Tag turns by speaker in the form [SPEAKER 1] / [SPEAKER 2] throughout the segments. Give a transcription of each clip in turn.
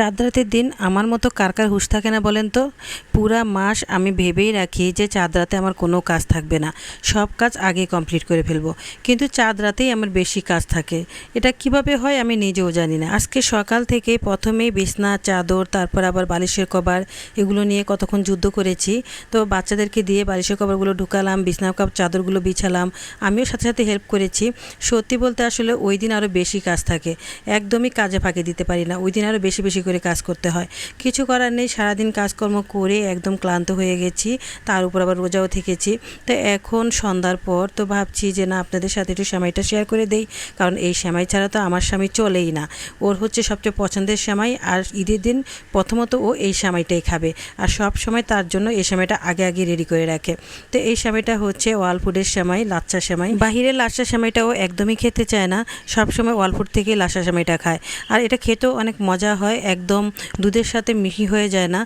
[SPEAKER 1] চাঁদ রাতের দিন আমার মতো কার কার হুঁশ থাকে না বলেন তো? পুরা মাস আমি ভেবেই রাখি যে চাঁদ রাতে আমার কোনো কাজ থাকবে না। সব কাজ আগে কমপ্লিট করে ফেলব। কিন্তু চাঁদ রাতেই আমার বেশি কাজ থাকে। এটা কীভাবে হয় আমি নিজেও জানি না। আজকে সকাল থেকে প্রথমেই বিছনা, চাদর, তারপর আবার বালিশের কভার এগুলো নিয়ে কতক্ষণ যুদ্ধ করেছি। তো বাচ্চাদেরকে দিয়ে বালিশের কভারগুলো ঢুকালাম, বিছনা কাপ, চাদরগুলো বিছালাম। আমিও সাথে সাথে হেল্প করেছি। সত্যি বলতে আসলে ওই দিন আরও বেশি কাজ থাকে। একদমই কাজে ফাঁকে দিতে পারি না। ওই দিন আরও বেশি বেশি করে কাজ করতে হয়। কিছু করার নেই, সারাদিন কাজকর্ম করে একদম ক্লান্ত হয়ে গেছি, তার উপর আবার রোজাও থেকেছি। তো এখন সন্ধ্যার পর তো ভাবছি যে না, আপনাদের সাথে একটু সেমাইটা শেয়ার করে দেই, কারণ এই সেমাই ছাড়া তো আমার স্বামী চলেই না। ওর হচ্ছে সবচেয়ে পছন্দের সেমাই, আর ঈদের দিন প্রথমত ও এই সেমাইটাই খাবে। আর সব সময় তার জন্য এই সেমাইটা আগে আগে রেডি করে রাখে। তো এই সেমাইটা হচ্ছে ওয়াল ফুডের সেমাই লাচ্চা সেমাই। বাহিরের লাচ্চা সেমাইটা ও একদমই খেতে চায় না সব সময় ওয়াল ফুড থেকে লাচ্চা সেমাইটা খায়। আর এটা খেতেও অনেক মজা হয় একদম দুধের সাথে মিহি হয়ে যায় না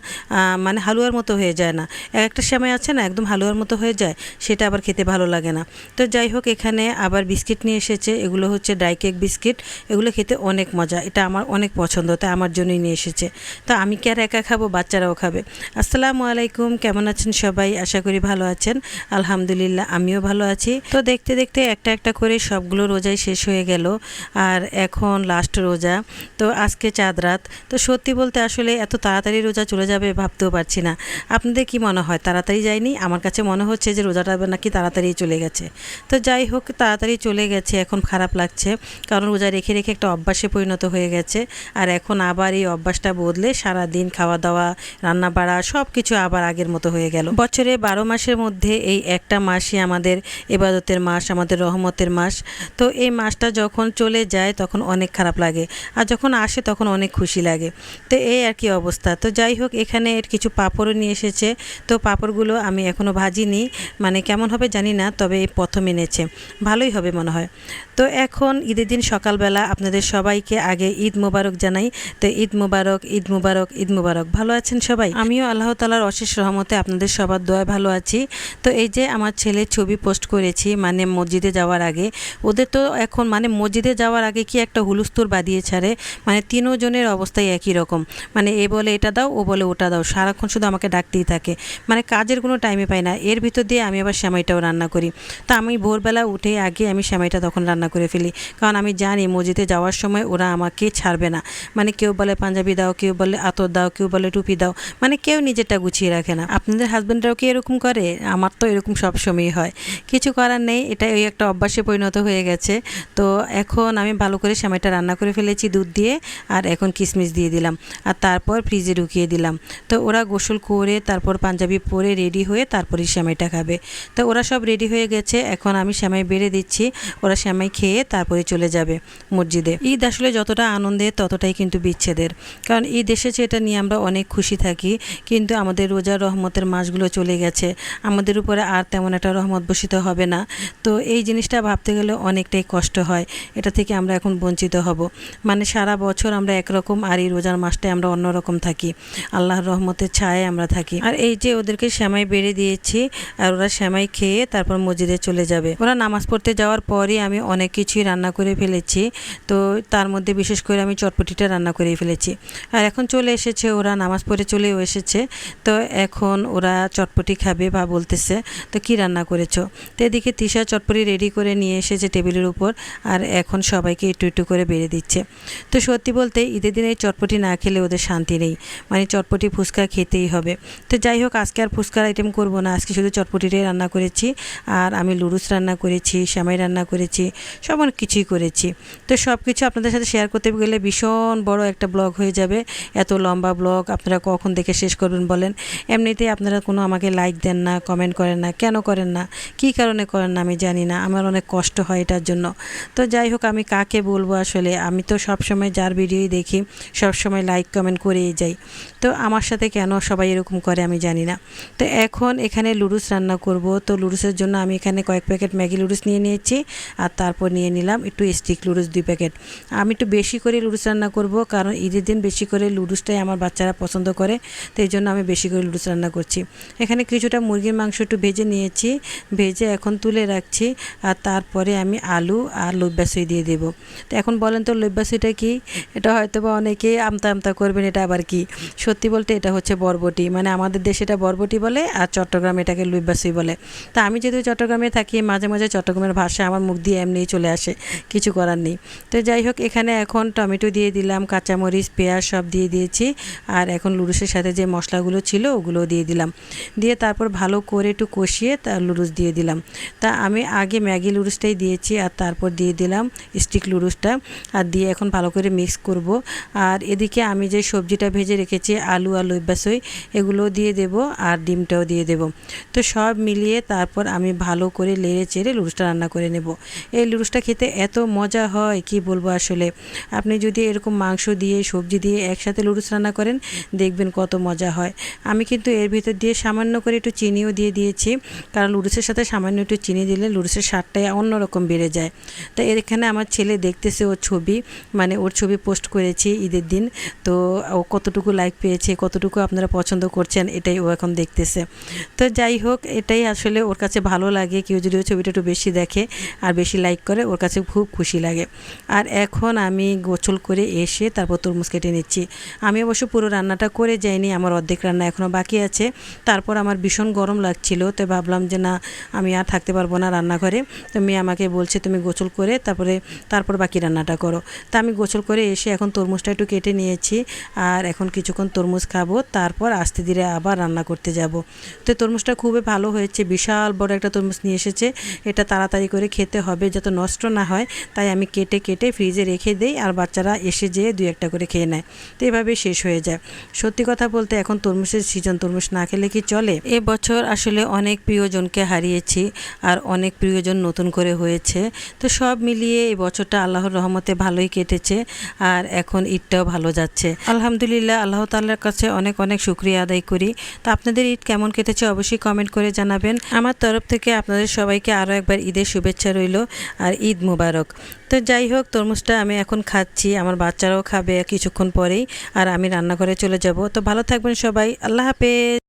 [SPEAKER 1] মানে হালুয়ার মতো হয়ে যায় না। এক একটা সেমাই আছে না, একদম হালুয়ার মতো হয়ে যায়, সেটা আবার খেতে ভালো লাগে না। তো যাই হোক, এখানে আবার বিস্কিট নিয়ে এসেছে, এগুলো হচ্ছে ড্রাই কেক বিস্কিট, এগুলো খেতে অনেক মজা, এটা আমার অনেক পছন্দ, তাই আমার জন্যই নিয়ে এসেছে। তো আমি কি আর একা খাব? বাচ্চারাও খাবে। আসসালামু আলাইকুম, কেমন আছেন সবাই? আশা করি ভালো আছেন। আলহামদুলিল্লাহ, আমিও ভালো আছি। তো দেখতে দেখতে একটা একটা করে সবগুলো রোজাই শেষ হয়ে গেল, আর এখন লাস্ট রোজা। তো আজকে চাঁদ রাত, তো সত্যি বলতে আসলে এত তাড়াতাড়ি রোজা চলে যাবে ভাবতেও পারছি না। আপনাদের কি মনে হয়? তাড়াতাড়ি যায়নি? আমার কাছে মনে হচ্ছে যে রোজাটা নাকি তাড়াতাড়ি চলে গেছে। তো যাই হোক, তাড়াতাড়ি চলে গেছে, এখন খারাপ লাগছে। কারণ রোজা রেখে রেখে একটা অভ্যাসে পরিণত হয়ে গেছে। আর এখন আবার এই অভ্যাসটা বদলে সারা দিন খাওয়া দাওয়া রান্না বাড়া সব কিছু আবার আগের মতো হয়ে গেল। বছরে বারো মাসের মধ্যে এই একটা মাসই আমাদের এবাদতের মাস, আমাদের রহমতের মাস। তো এই মাসটা যখন চলে যায়, তখন অনেক খারাপ লাগে। আর যখন আসে, তখন অনেক খুশি লাগে। তো এই আর কি অবস্থা। তো যাই হোক, এখানে এর কিছু পাঁপড়ও নিয়ে এসেছে। তো পাঁপড়গুলো আমি এখনও ভাজিনি। মানে কেমন হবে জানি না, তবে প্রথম এনেছে। ভালোই হবে মনে হয়। তো এখন ঈদের দিন সকালবেলা আপনাদের সবাইকে আগে ঈদ মোবারক জানাই। তো ঈদ মোবারক ঈদ মোবারক ঈদ মোবারক। ভালো আছেন সবাই? আমিও আল্লাহ তালার অশেষ রহমতে আপনাদের সবার দোয়া ভালো আছি। তো এই যে আমার ছেলের ছবি পোস্ট করেছি মানে মসজিদে যাওয়ার আগে। ওদের তো এখন মানে মসজিদে যাওয়ার আগে কি একটা হুলুস্তুর বাদিয়ে ছাড়ে মানে তিনজনের অবস্থাই একই রকম। মানে এ বলে এটা দাও, ও বলে ওটা দাও। সারাক্ষণ শুধু আমাকে ডাকতেই থাকে। মানে কাজের কোনো টাইমে পাই না। এর ভিতর দিয়ে আমি আবার সেমাইটাও রান্না করি। তা আমি ভোরবেলা উঠে আগে আমি সেমাইটা তখন রান্না করে ফেলি। কারণ আমি জানি মসজিদে যাওয়ার সময় ওরা আমাকে ছাড়বে না। মানে কেউ বলে পাঞ্জাবি দাও, কেউ বলে আতর দাও, কেউ বলে টুপি দাও। মানে কেউ নিজেরটা গুছিয়ে রাখে না। আপনাদের হাজব্যান্ডরাও কি এরকম করে? আমার তো এরকম সবসময়ই হয়। কিছু করার নেই। এটা ওই একটা অভ্যাসে পরিণত হয়ে গেছে। তো এখন আমি ভালো করে সেমাইটা রান্না করে ফেলেছি দুধ দিয়ে। আর এখন কিশমিশ দিয়ে দিলাম আর তারপর ফ্রিজে ঢুকিয়ে দিলাম। তো ওরা গোসল করে, তারপর পাঞ্জাবি পরে রেডি হয়ে তারপরই সেমাইটা খাবে। তো ওরা সব রেডি হয়ে গেছে, এখন আমি সেমাই বেড়ে দিচ্ছি, ওরা সেমাই খেয়ে তারপরে চলে যাবে মসজিদে। ঈদ আসলে যতটা আনন্দের, ততটাই কিন্তু বিচ্ছেদের। কারণ ঈদ এসেছে, এটা নিয়ে আমরা অনেক খুশি থাকি, কিন্তু আমাদের রোজা রহমতের মাসগুলো চলে গেছে। আমাদের উপরে আর তেমন একটা রহমত বসিত হবে না। তো এই জিনিসটা ভাবতে গেলে অনেকটাই কষ্ট হয়, এটা থেকে আমরা এখন বঞ্চিত হব। মানে সারা বছর আমরা একরকম আর এই রোজার মাসটায় আমরা অন্যরকম থাকি। আল্লাহর রহমতের ছায় আমরা থাকি। আর এই যে ওদেরকে শ্যামাই বেড়ে দিয়েছি, আর ওরা শ্যামাই খেয়ে তারপর মসজিদে চলে যাবে। ওরা নামাজ পড়তে যাওয়ার পরই আমি অনেক কিছুই রান্না করে ফেলেছি। তো তার মধ্যে বিশেষ করে আমি চটপটিটা রান্না করে ফেলেছি। আর এখন চলে এসেছে ওরা, নামাজ পড়ে চলেও এসেছে। তো এখন ওরা চটপটি খাবে বা বলতেছে, তো কি রান্না করেছ? তো এদিকে তিশা চটপটি রেডি করে নিয়ে এসেছে টেবিলের উপর, আর এখন সবাইকে একটু একটু করে বেড়ে দিচ্ছে। তো সত্যি বলতে ঈদের দিনে এই চটপটি না খেলে ওদের শান্তি নেই। মানে চটপটি ফুচকা খেতেই হবে। তো যাই হোক, আজকে আর ফুচকার আইটেম করব না। আজকে শুধু চটপটিটাই রান্না করেছি। আর আমি লুডুস রান্না করেছি শ্যামাই রান্না করেছি, সব অনেক কিছুই করেছি। তো সব কিছু আপনাদের সাথে শেয়ার করতে গেলে ভীষণ বড় একটা ব্লগ হয়ে যাবে। এত লম্বা ব্লগ, আপনারা কখন দেখে শেষ করবেন বলেন। এমনিতেই আপনারা কোনো আমাকে লাইক দেন না কমেন্ট করেন না, কেন করেন না, কী কারণে করেন না আমি জানি না। আমার অনেক কষ্ট হয় এটার জন্য। তো যাই হোক, আমি কাকে বলব আসলে? আমি তো সব সময় যার ভিডিওই দেখি সব সময় লাইক কমেন্ট করেই যাই। তো আমার সাথে কেন সবাই এরকম করে আমি জানি না। তো এখন এখানে লুডুস রান্না করব। তো লুডুসের জন্য আমি এখানে কয়েক প্যাকেট ম্যাগি লুডুস নিয়ে নিয়েছি আর তারপর নিয়ে নিলাম একটু স্টিক লুডুস দুই প্যাকেট। আমি একটু বেশি করে লুডুস রান্না করব কারণ ঈদের দিন বেশি করে লুডুসটাই আমার বাচ্চারা পছন্দ করে। তো এই জন্য আমি বেশি করে লুডুস রান্না করছি। এখানে কিছুটা মুরগির মাংস একটু ভেজে নিয়েছি। ভেজে এখন তুলে রাখছি আর তারপরে আমি আলু আর লব্যাসই দিয়ে দেবো। তো এখন বলেন তো লব্যাসিটা কি? এটা হয়তো বা অনেকে আমতা আমতা করবেন, এটা আবার কি? সত্যি বলতে এটা হচ্ছে বরবটি। মানে আমাদের দেশে এটা বরবটি বলে আর চট্টগ্রামে এটাকে লুইবাসি বলে। তা আমি যেহেতু চট্টগ্রামে থাকি, মাঝে মাঝে চট্টগ্রামের ভাষা আমার মুখ দিয়ে এমনিই চলে আসে, কিছু করার নেই। তো যাই হোক, এখানে এখন টমেটো দিয়ে দিলাম, কাঁচামরিচ, পেঁয়াজ সব দিয়ে দিয়েছি, আর এখন লুডুসের সাথে যে মশলাগুলো ছিল ওগুলো দিয়ে দিলাম। দিয়ে তারপর ভালো করে একটু কষিয়ে তার লুডুস দিয়ে দিলাম। তা আমি আগে ম্যাগি লুডুসটাই দিয়েছি আর তারপর দিয়ে দিলাম স্টিক লুডুসটা আর দিয়ে এখন ভালো করে মিক্স করব। আর এদিকে আমি যে সবজিটা ভেজে রেখেছি, আলু আর লইবাসই এগুলো দিয়ে দেব আর ডিমটাও দিয়ে দেব। তো সব মিলিয়ে তারপর আমি ভালো করে লেড়ে চেড়ে লুডুসটা রান্না করে নেব। এই লুডুসটা খেতে এত মজা হয়, কি বলব আসলে? আপনি যদি এরকম মাংস দিয়ে, সবজি দিয়ে একসাথে লুডুস রান্না করেন, দেখবেন কত মজা হয়। আমি কিন্তু এর ভিতর দিয়ে সামান্য করে একটু চিনিও দিয়ে দিয়েছি, কারণ লুডুসের সাথে সামান্য একটু চিনি দিলে লুডুসের স্বাদটাই অন্যরকম বেড়ে যায়। তো এখানে আমার ছেলে দেখতেছে ওর ছবি মানে ওর ছবি পোস্ট করেছি ঈদের দিন। তো ও কতটুকু লাইক পেয়েছে, কতটুকু আপনারা পছন্দ করছেন, এটাই ও এখন দেখতেছে। তো যাই হোক, এটাই আসলে ওর কাছে ভালো লাগে। কেউ যদি ওই ছবিটা একটু বেশি দেখে আর বেশি লাইক করে, ওর কাছে খুব খুশি লাগে। আর এখন আমি গোসল করে এসে তারপর তরমুজ কেটে নিচ্ছি। আমি অবশ্য পুরো রান্নাটা করে যাইনি, আমার অর্ধেক রান্না এখনও বাকি আছে। তারপর আমার ভীষণ গরম লাগছিল, তো ভাবলাম যে না, আমি আর থাকতে পারব না রান্নাঘরে। তো মেয়ে আমাকে বলছে, তুমি গোসল করে তারপরে, তারপর বাকি রান্নাটা করো। তা আমি গোসল করে এসে এখন তরমুজটা একটু কেটে নিয়েছি আর এখন কিছুক্ষণ তরমুজ খাব, তারপর আস্তে ধীরে আবার রান্না করতে যাব। তো তরমুজটা খুবই ভালো হয়েছে, বিশাল বড় একটা তরমুজ নিয়ে এসেছে। এটা তাড়াতাড়ি করে খেতে হবে যাতে নষ্ট না হয়, তাই আমি কেটে কেটে ফ্রিজে রেখে দেই আর বাচ্চারা এসে যেয়ে দুই একটা করে খেয়ে নেয়। তো এভাবে শেষ হয়ে যায়। সত্যি কথা বলতে এখন তরমুজের সিজন তরমুজ না খেলে কি চলে? বছর আসলে অনেক প্রিয়জনকে হারিয়েছি আর অনেক প্রিয়জন নতুন করে হয়েছে। তো সব মিলিয়ে এই বছরটা আল্লাহর রহমতে ভালোই কেটেছে আর এখন ঈদটাও ভালো যাচ্ছে। আলহামদুলিল্লাহ, আল্লাহ তাল্লার কাছে অনেক অনেক শুক্রিয়া আদায় করি। তা আপনাদের ঈদ কেমন কেটেছে অবশ্যই কমেন্ট করে জানাবেন। আমার তরফ থেকে আপনাদের সবাইকে আরও একবার ঈদের শুভেচ্ছা রইল আর ঈদ মুবারক। তো যাই হোক, তরমুজটা আমি এখন খাচ্ছি, আমার বাচ্চারাও খাবে কিছুক্ষণ পরেই আর আমি রান্নাঘরে চলে যাব। তো ভালো থাকবেন সবাই, আল্লাহ হাফেজ।